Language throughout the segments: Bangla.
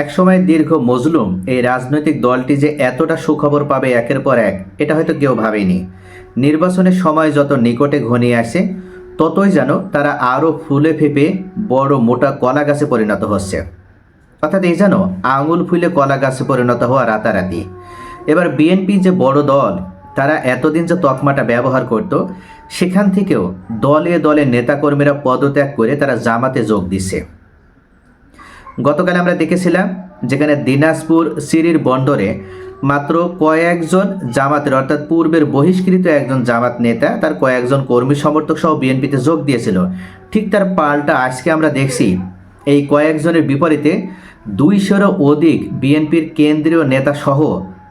একসময় দীর্ঘ মজলুম এই রাজনৈতিক দলটি যে এতটা সুখবর পাবে একের পর এক, এটা হয়তো কেউ ভাবেনি। নির্বাচনের সময় যত নিকটে ঘনিয়ে আসে, ততই যেন তারা আরও ফুলে ফেপে বড় মোটা কলা গাছে পরিণত হচ্ছে। অর্থাৎ এই যেন আঙুল ফুলে কলা গাছে পরিণত হওয়া রাতারাতি। এবার বিএনপি যে বড় দল, তারা এতদিন যে তকমাটা ব্যবহার করত, সেখান থেকেও দলে দলে নেতাকর্মীরা পদত্যাগ করে তারা জামাতে যোগ দিচ্ছে। গতকাল আমরা দেখেছিলাম যেখানে দিনাজপুর সিরির বন্দরে মাত্র কয়েকজন জামাতের, অর্থাৎ পূর্বের বহিষ্কৃত একজন জামাত নেতা, তার কয়েকজন কর্মী সমর্থক সহ বিএনপিতে যোগ দিয়েছিল। ঠিক তার পাল্টা আজকে আমরা দেখছি, এই কয়েকজনের বিপরীতে দুইশোরও অধিক বিএনপির কেন্দ্রীয় নেতা সহ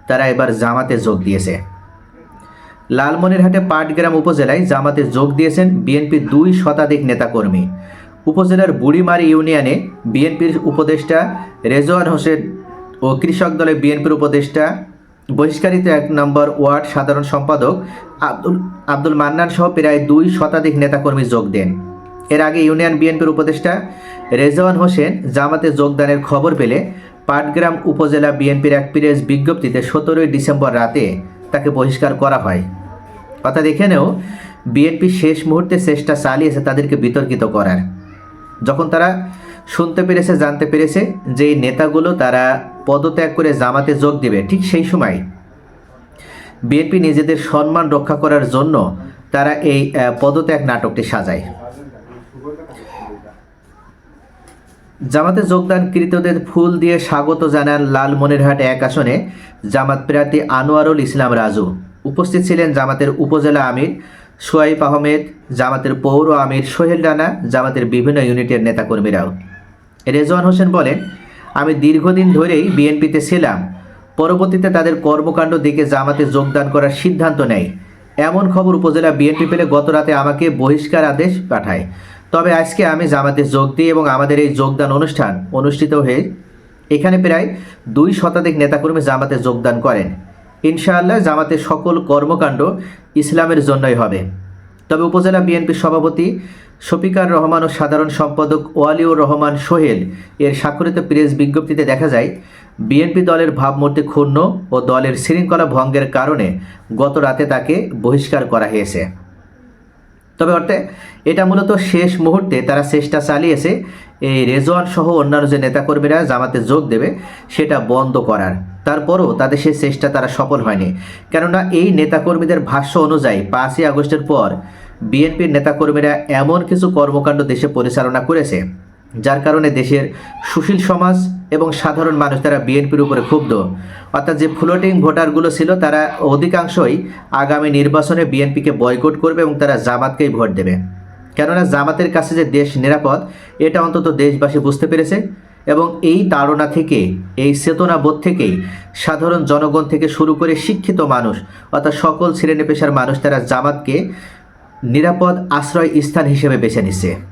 তারা এবার জামাতে যোগ দিয়েছে। লালমনিরহাটে পাটগ্রাম উপজেলায় জামাতে যোগ দিয়েছেন বিএনপির দুই শতাধিক নেতাকর্মী। উপজেলার বুড়িমারি ইউনিয়নে বিএনপির উপদেষ্টা রেজওয়ান হোসেন ও কৃষক দলের বিএনপির উপদেষ্টা বহিষ্কারিত এক নম্বর ওয়ার্ড সাধারণ সম্পাদক আব্দুল আব্দুল মান্নান সহ প্রায় দুই শতাধিক নেতাকর্মী যোগ দেন। এর আগে ইউনিয়ন বিএনপির উপদেষ্টা রেজওয়ান হোসেন জামাতে যোগদানের খবর পেলে পাটগ্রাম উপজেলা বিএনপির এক প্রেস বিজ্ঞপ্তিতে সতেরোই ডিসেম্বর রাতে তাকে বহিষ্কার করা হয়। অর্থাৎ এখানেও বিএনপি শেষ মুহূর্তে চেষ্টা চালিয়েছে তাদেরকে বিতর্কিত করার। যখন তারা শুনতে পেরেছে, জানতে পেরেছে যে নেতাগুলো তারা পদত্যাগ করে জামাতে যোগ দেবে, ঠিক সেই সময় বিএনপি নিজেদের সম্মান রক্ষা করার জন্য তারা এই পদত্যাগ নাটকটি সাজায়। জামাতে যোগদানকৃতদের ফুল দিয়ে স্বাগত জানান লালমনিরহাট এক আসনে জামাত প্রার্থী আনোয়ারুল ইসলাম রাজু। উপস্থিত ছিলেন জামাতের উপজেলা আমির সোয়াইব আহমেদ, জামাতের পৌর আমির সোহেল রানা, জামাতের বিভিন্ন ইউনিটের নেতাকর্মীরাও। রেজওয়ান হোসেন বলেন, আমি দীর্ঘদিন ধরেই বিএনপিতে ছিলাম। পরবর্তীতে তাদের কর্মকাণ্ড দেখে জামাতে যোগদান করার সিদ্ধান্ত নেয় এমন খবর উপজেলা বিএনপি পেলে গত রাতে আমাকে বহিষ্কার আদেশ পাঠায়। তবে আজকে আমি জামাতে যোগ দিই এবং আমাদের এই যোগদান অনুষ্ঠান অনুষ্ঠিত হয়ে, এখানে প্রায় দুই শতাধিক নেতাকর্মী জামাতে যোগদান করেন। ইনশাআল্লাহ জামাতের সকল কর্মকাণ্ড ইসলামের জন্যই হবে। তবে উপজেলা বিএনপির সভাপতি শফিকার রহমান ও সাধারণ সম্পাদক ওয়ালিউর রহমান সোহেল এর স্বাক্ষরিত প্রেস বিজ্ঞপ্তিতে দেখা যায়, বিএনপি দলের ভাবমূর্তি ক্ষুণ্ণ ও দলের শৃঙ্খলা ভঙ্গের কারণে গত রাতে তাকে বহিষ্কার করা হয়েছে। তবে অর্থে, এটা মূলত শেষ মুহূর্তে তারা চেষ্টা চালিয়েছে, এই রেজওয়ান সহ অন্যান্য যে নেতাকর্মীরা জামাতে যোগ দেবে, সেটা বন্ধ করার। তারপরও তাদের সেই চেষ্টা তারা সফল হয়নি। কেননা এই নেতাকর্মীদের ভাষ্য অনুযায়ী পাঁচই আগস্টের পর বিএনপির নেতাকর্মীরা এমন কিছু কর্মকাণ্ড দেশে পরিচালনা করেছে, যার কারণে দেশের সুশীল সমাজ এবং সাধারণ মানুষ তারা বিএনপির উপরে ক্ষুব্ধ। অর্থাৎ যে ফ্লোটিং ভোটারগুলো ছিল তারা অধিকাংশই আগামী নির্বাচনে বিএনপিকে বয়কট করবে এবং তারা জামাতকেই ভোট দেবে। কেননা জামাতের কাছে যে দেশ নিরাপদ, এটা অন্তত দেশবাসী বুঝতে পেরেছে। এবং এই তাড়না থেকে, এই চেতনাবোধ থেকেই সাধারণ জনগণ থেকে শুরু করে শিক্ষিত মানুষ, অর্থাৎ সকল শ্রেণি পেশার মানুষ তারা জামাতকে নিরাপদ আশ্রয় স্থান হিসেবে বেছে নিচ্ছে।